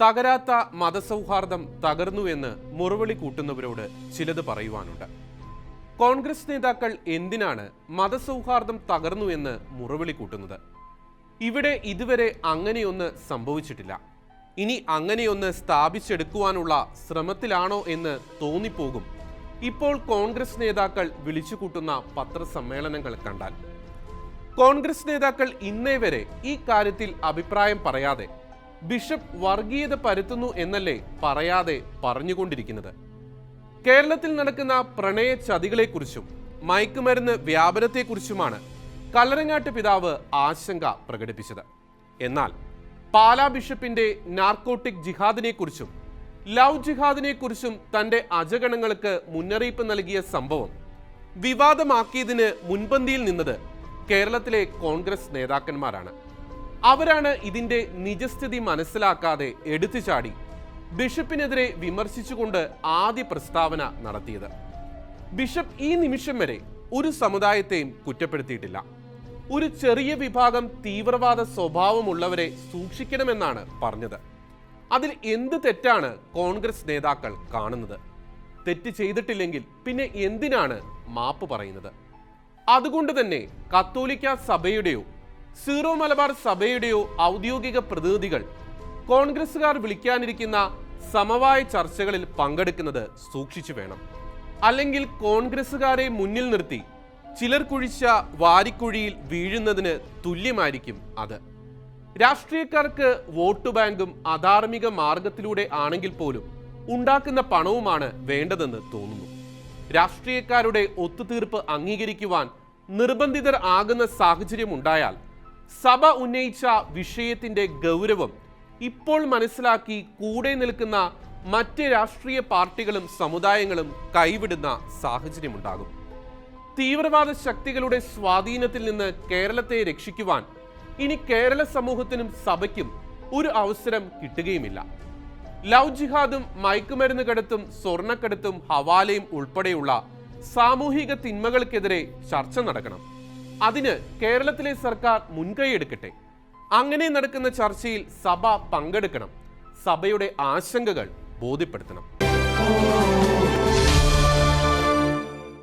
തകരാത്ത മതസൗഹാർദ്ദം തകർന്നുവെന്ന് മുറവിളി കൂട്ടുന്നവരോട് ചിലത് പറയുവാനുണ്ട്. കോൺഗ്രസ് നേതാക്കൾ എന്തിനാണ് മതസൗഹാർദ്ദം തകർന്നു എന്ന് മുറവിളി കൂട്ടുന്നത്? ഇവിടെ ഇതുവരെ അങ്ങനെയൊന്ന് സംഭവിച്ചിട്ടില്ല. ഇനി അങ്ങനെയൊന്ന് സ്ഥാപിച്ചെടുക്കുവാനുള്ള ശ്രമത്തിലാണോ എന്ന് തോന്നിപ്പോകും. ഇപ്പോൾ കോൺഗ്രസ് നേതാക്കൾ വിളിച്ചുകൂട്ടുന്ന പത്രസമ്മേളനങ്ങൾ കണ്ടാൽ. കോൺഗ്രസ് നേതാക്കൾ ഇന്നേ വരെ ഈ കാര്യത്തിൽ അഭിപ്രായം പറയാതെ ബിഷപ്പ് വർഗീയത പരത്തുന്നു എന്നല്ലേ പറയാതെ പറഞ്ഞുകൊണ്ടിരിക്കുന്നത്. കേരളത്തിൽ നടക്കുന്ന പ്രണയ ചതികളെക്കുറിച്ചും മയക്കുമരുന്ന് വ്യാപനത്തെക്കുറിച്ചുമാണ് കല്ലറങ്ങാട്ട് പിതാവ് ആശങ്ക പ്രകടിപ്പിച്ചത്. എന്നാൽ പാലാ ബിഷപ്പിന്റെ നാർക്കോട്ടിക് ജിഹാദിനെക്കുറിച്ചും ലവ് ജിഹാദിനെക്കുറിച്ചും തന്റെ അജഗണങ്ങൾക്ക് മുന്നറിയിപ്പ് നൽകിയ സംഭവം വിവാദമാക്കിയതിന് മുൻപന്തിയിൽ നിന്നത് കേരളത്തിലെ കോൺഗ്രസ് നേതാക്കന്മാരാണ്. അവരാണ് ഇതിന്റെ നിജസ്ഥിതി മനസ്സിലാക്കാതെ എടുത്തു ചാടി ബിഷപ്പിനെതിരെ വിമർശിച്ചുകൊണ്ട് ആദ്യ പ്രസ്താവന നടത്തിയത്. ബിഷപ്പ് ഈ നിമിഷം വരെ ഒരു സമുദായത്തെയും കുറ്റപ്പെടുത്തിയിട്ടില്ല. ഒരു ചെറിയ വിഭാഗം തീവ്രവാദ സ്വഭാവമുള്ളവരെ സൂക്ഷിക്കണമെന്നാണ് പറഞ്ഞത്. അതിൽ എന്ത് തെറ്റാണ് കോൺഗ്രസ് നേതാക്കൾ കാണുന്നത്? തെറ്റ് ചെയ്തിട്ടില്ലെങ്കിൽ പിന്നെ എന്തിനാണ് മാപ്പ് പറയുന്നത്? അതുകൊണ്ട് തന്നെ കത്തോലിക്ക സഭയുടെയോ സീറോ മലബാർ സഭയുടെയോ ഔദ്യോഗിക പ്രതിനിധികൾ കോൺഗ്രസുകാർ വിളിക്കാനിരിക്കുന്ന സമവായ ചർച്ചകളിൽ പങ്കെടുക്കുന്നത് സൂക്ഷിച്ചു വേണം. അല്ലെങ്കിൽ കോൺഗ്രസുകാരെ മുന്നിൽ നിർത്തി ചിലർ കുഴിച്ച വാരിക്കുഴിയിൽ വീഴുന്നതിന് തുല്യമായിരിക്കും അത്. രാഷ്ട്രീയക്കാർക്ക് വോട്ട് ബാങ്കും അധാർമിക മാർഗത്തിലൂടെ ആണെങ്കിൽ പോലും ഉണ്ടാക്കുന്ന പണവുമാണ് വേണ്ടതെന്ന് തോന്നുന്നു. രാഷ്ട്രീയക്കാരുടെ ഒത്തുതീർപ്പ് അംഗീകരിക്കുവാൻ നിർബന്ധിതർ ആകുന്ന സാഹചര്യം ഉണ്ടായാൽ സഭ ഉന്നയിച്ച വിഷയത്തിന്റെ ഗൗരവം ഇപ്പോൾ മനസ്സിലാക്കി കൂടെ നിൽക്കുന്ന മറ്റ് രാഷ്ട്രീയ പാർട്ടികളും സമുദായങ്ങളും കൈവിടുന്ന സാഹചര്യമുണ്ടാകും. തീവ്രവാദ ശക്തികളുടെ സ്വാധീനത്തിൽ നിന്ന് കേരളത്തെ രക്ഷിക്കുവാൻ ഇനി കേരള സമൂഹത്തിനും സഭയ്ക്കും ഒരു അവസരം കിട്ടുകയുമില്ല. ലവ് ജിഹാദും മയക്കുമരുന്ന് കടത്തും സ്വർണക്കടത്തും ഹവാലയും ഉൾപ്പെടെയുള്ള സാമൂഹിക തിന്മകൾക്കെതിരെ ചർച്ച നടക്കണം. അതിന് കേരളത്തിലെ സർക്കാർ മുൻകൈയെടുക്കട്ടെ അങ്ങനെ നടക്കുന്ന ചർച്ചയിൽ സഭ പങ്കെടുക്കണം. സഭയുടെ ആശങ്കകൾ ബോധ്യപ്പെടുത്തണം.